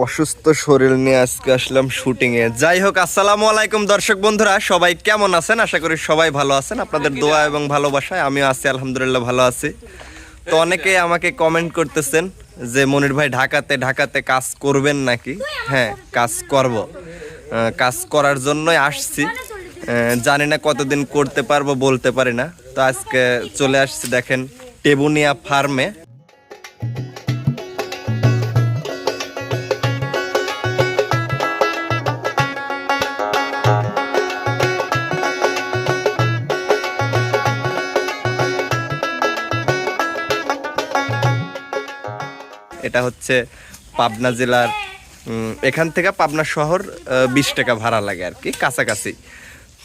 অসুস্থ শরীর নিয়ে আজকে আসলাম শুটিং এ। যাই হোক, আসসালামু আলাইকুম দর্শক বন্ধুরা, সবাই কেমন আছেন? আশা করি সবাই ভালো আছেন। আপনাদের দোয়া এবং ভালোবাসায় আমিও আছি, আলহামদুলিল্লাহ ভালো আছি। তো অনেকে আমাকে কমেন্ট করতেছেন যে, মনির ভাই, ঢাকাতে ঢাকাতে কাজ করবেন নাকি? হ্যাঁ কাজ করব। কাজ করার জন্যই আসছি। জানি না কতদিন করতে পারব, বলতে পারি না। তো আজকে চলে আসছি, দেখেন, টেবুনিয়া ফার্মে। এটা হচ্ছে পাবনা জেলার এখান থেকে পাবনা শহর বিশ টাকা ভাড়া লাগে আর কি কাছাকাছি।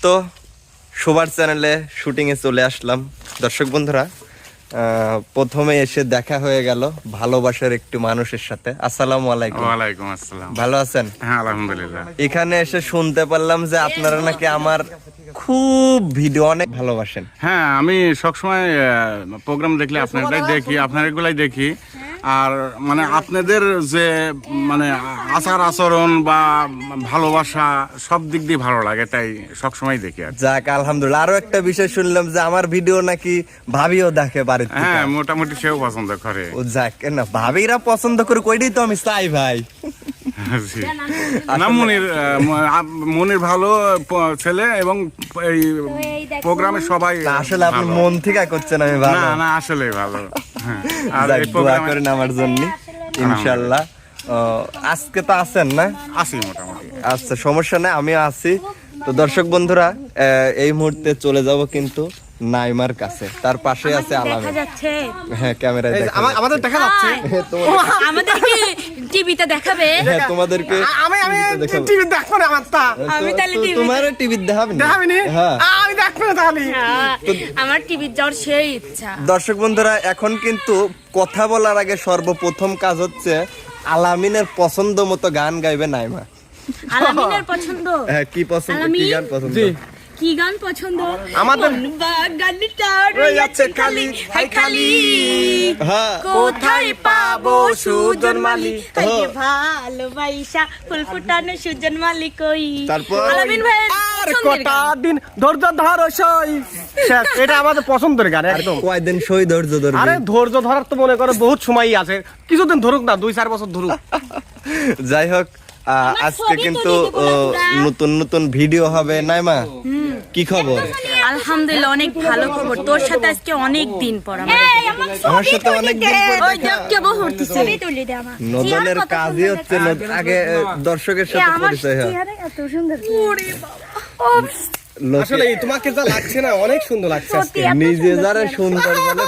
তো শোবার চ্যানেলে শুটিংয়ে চলে আসলাম। দর্শক বন্ধুরা প্রথমে এসে দেখা হয়ে গেল ভালোবাসার একটি মানুষের সাথে। আসসালামু আলাইকুম। ওয়ালাইকুম আসসালাম। ভালো আছেন? হ্যাঁ আলহামদুলিল্লাহ। এখানে এসে শুনতে পারলাম যে আপনারা নাকি আমার খুব ভিডিও অনেক ভালোবাসেন। হ্যাঁ আমি সবসময় প্রোগ্রাম দেখলে আপনারটাই দেখি আপনার এগুলাই দেখি। আর মানে আপনাদের যে মানে আচার আচরণ বা ভালোবাসা সব দিক দিয়ে ভালো লাগে তাই সবসময় দেখি আর যাক আলহামদুলিল্লাহ। আরও একটা বিষয় শুনলাম যে আমার ভিডিও নাকি ভাবিও দেখে বাড়িতে হ্যাঁ মোটামুটি সেও পছন্দ করে। ও যাক না ভাবিরা পছন্দ করে কইটাই তো আমি চাই ভাই। না মনির মনির ভালো ছেলে এবং এই প্রোগ্রামে সবাই আসলে আপনি মন থেকে করছেন আমি ভালো। না না আসলে ভালো। যাক, দোয়া করেন আমার জন্য ইনশাল্লাহ আজকে তো আছেন না? আছি মোটামুটি। আচ্ছা সমস্যা নাই আমি আছি। তো দর্শক বন্ধুরা আহ, এই মুহূর্তে চলে যাব কিন্তু নাইমার কাছে। তার পাশে আছে দেখা আলামে। যাচ্ছে। হ্যাঁ ক্যামেরায় দেখা যাচ্ছে। আমাদের দেখা যাচ্ছে। হ্যাঁ, আমাদের কি টিভিতে দেখাবে। হ্যাঁ তোমাদেরকে আমি আমি টিভি দেখব না আমার তা। আমি তাহলে তো- TV তোমারও টিভি দেখাবে না? দেখাবি নি? হ্যাঁ। আমি দেখব না তাহলে। হ্যাঁ, আমার টিভির যাওয়ার সেই ইচ্ছা। দর্শক বন্ধুরা এখন কিন্তু কথা বলার আগে সর্বপ্রথম কাজ হচ্ছে আলামিনের পছন্দ মতো গান গাইবে নাইমা। আলামিনের পছন্দ? হ্যাঁ কি পছন্দ? কি গান পছন্দ? কি গান পছন্দ? আমাদের- রয়েছে খালি। হাই খালি। হ্যাঁ। কোথায় পাবো সুজন মালি। ভালোবাসা ফুল ফুটানো সুজন মালি কই তারপর? আলামিন ভাই আর কটা দিন ধৈর্য ধর সই। এটা আমাদের পছন্দের গান একদম। কয়দিন সই ধৈর্য আরে ধৈর্য ধরার তো মনে করো বহুত সময়ই আছে। কিছুদিন ধরুক না দুই চার বছর ধরুক। যাই হোক আজকে কিন্তু। নতুন নতুন ভিডিও হবে নাইমা? কি খবর? আলহামদুলিল্লাহ অনেক ভালো খবর। তোর সাথে আজকে অনেক দিন পর আমার সাথে অনেক দিন পর ওই দেখা। দেখ কে বহু উঠতেছে নদনের কাজই হচ্ছে আগে দর্শকের সাথে পরিচয় হয়। আসলে তোমাকে যা লাগছে না অনেক সুন্দর লাগছে নিজে যারা সুন্দর বলে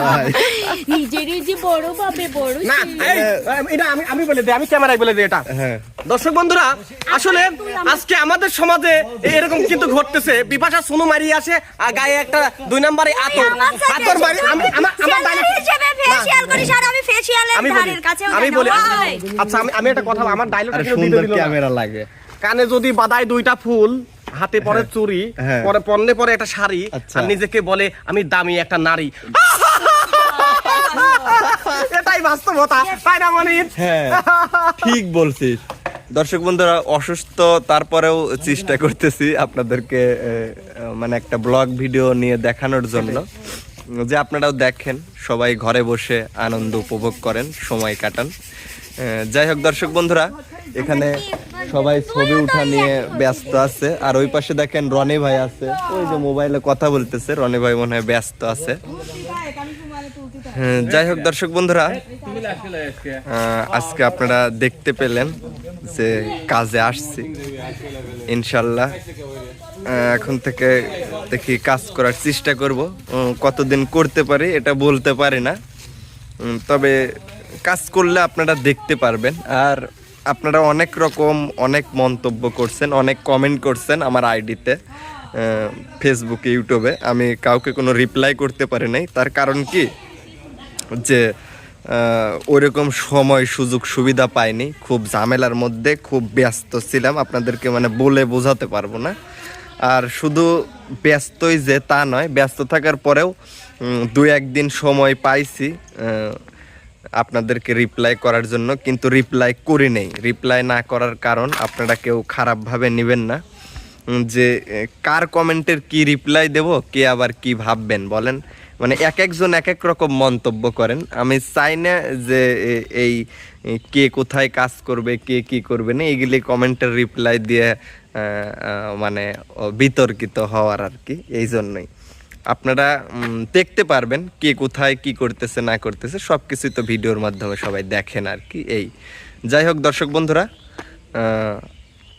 হয়। নিজেরই যে বড় ভাবে বড় না এটা আমি আমি বলে দিই আমি ক্যামেরায় বলে দিই এটা। হ্যাঁ। দর্শক বন্ধুরা আসলে আজকে আমাদের সমাজে এরকম কিন্তু ঘটতেছে। বিপাশা সোনু মারি আসে আর গায়ে একটা দুই নম্বরে আতর। আতর মারি আমি- আমার আমার ডাইরেক্ট- আমি বলি আমি বলি আচ্ছা আমি আমি একটা কথা আমার ডায়লগ আর সুন্দর ক্যামেরা লাগে। কানে যদি বাদায় দুইটা ফুল হাতে পরে চুরি হ্যাঁ। পরে পণ্যে পরে একটা শাড়ি আচ্ছা। আর নিজেকে বলে আমি দামি একটা নারী। এটাই বাস্তবতা তাই না মনির? হ্যাঁ ঠিক বলছিস। দর্শক বন্ধুরা অসুস্থ তারপরেও চেষ্টা করতেছি আপনাদেরকে মানে একটা ব্লগ ভিডিও নিয়ে দেখানোর জন্য। যে আপনারাও দেখেন সবাই ঘরে বসে আনন্দ উপভোগ করেন সময় কাটান। আহ, যাই হোক দর্শক বন্ধুরা এখানে সবাই ছবি উঠা নিয়ে ব্যস্ত আছে। আর ওই পাশে দেখেন রনি ভাই আছে। ওই যে মোবাইলে কথা বলতেছে রনি ভাই মনে হয় ব্যস্ত আছে। হ্যাঁ, যাই হোক দর্শক বন্ধুরা আজকে আপনারা দেখতে পেলেন যে কাজে আসছি ইনশাল্লাহ। এখন থেকে দেখি কাজ করার চেষ্টা করব। কতদিন করতে পারি এটা বলতে পারি না। তবে কাজ করলে আপনারা দেখতে পারবেন। আর আপনারা অনেক রকম অনেক মন্তব্য করছেন, অনেক কমেন্ট করছেন আমার আইডিতে ফেসবুকে ইউটিউবে আমি কাউকে কোনো রিপ্লাই করতে পারি নাই। তার কারণ কি? যে ওইরকম সময়, সুযোগ, সুবিধা পাইনি। খুব ঝামেলার মধ্যে, খুব ব্যস্ত ছিলাম। আপনাদেরকে মানে বলে বোঝাতে পারব না। আর শুধু ব্যস্তই যে তা নয়, ব্যস্ত থাকার পরেও দু একদিন সময় পাইছি আপনাদেরকে রিপ্লাই করার জন্য, কিন্তু রিপ্লাই করি নেই। রিপ্লাই না করার কারণ আপনারা কেউ খারাপভাবে নেবেন না। যে কার কমেন্টের কি রিপ্লাই দেব, কে আবার কি ভাববেন, বলেন? মানে এক একজন এক এক রকম মন্তব্য করেন। আমি চাই না যে এই কে কোথায় কাজ করবে, কে কি করবে না, এগুলি কমেন্টের রিপ্লাই দিয়ে মানে বিতর্কিত হওয়ার আর কি, এই জন্যই। আপনারা দেখতে পারবেন কে কোথায়, কি করতেছে, না করতেছে সব কিছুই তো ভিডিওর মাধ্যমে সবাই দেখেন আর কি, এই। যাই হোক দর্শক বন্ধুরা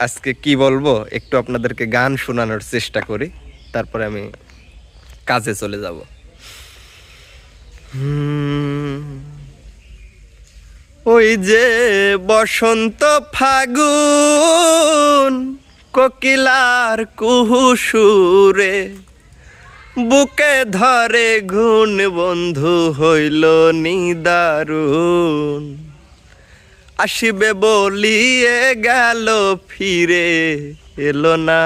আজকে কি বলব, একটু আপনাদেরকে গান শোনানোর চেষ্টা করি, তারপরে আমি কাজে চলে যাব। ওই যে বসন্ত ফাগুন, কোকিলার কুহু সুরে বুকে ধরে ঘুণ বন্ধু হইল নিদারুণ। আসিবে বলিয়ে গেল, ফিরে এলো না।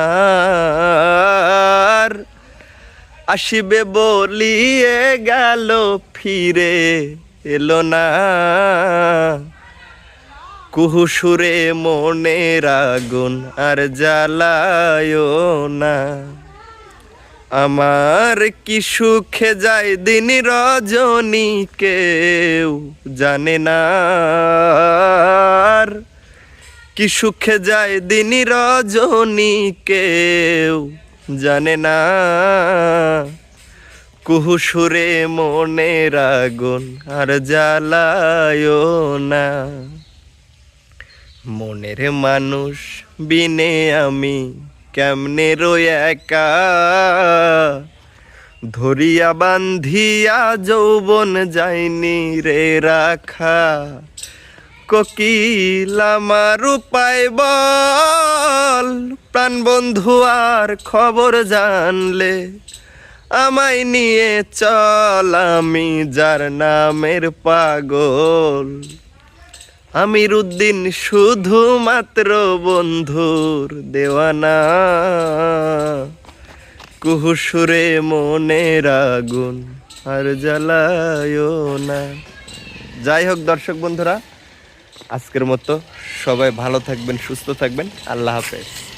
আসিবে বলিয়ে গেল, ফিরে এলো না। কুহুসুরে মনের আগুন আর জ্বালায় না। আমার কি সুখে যায় দিন রজনী? কেউ জানে না। কি সুখে যায় দিন রজনী? কেউ জানে না। কুহুসুরে মনের আগুন আর জ্বালায় না। মনের মানুষ বিনে আমি কেমনে একা? ধরিয়া বান্ধিয়া যৌবন যায়নি রে রাখা। কোকিল আমার উপায় বল প্রাণ বন্ধু আর খবর জানলে আমায় নিয়ে চল, আমি যার নামের পাগল। আমির উদ্দিন শুধুমাত্র বন্ধুর দেওয়ানা। কুহুসুরে মনের আগুন আর জ্বালায় না। যাই হোক দর্শক বন্ধুরা, আজকের মতো সবাই ভালো থাকবেন, সুস্থ থাকবেন। আল্লাহ হাফেজ।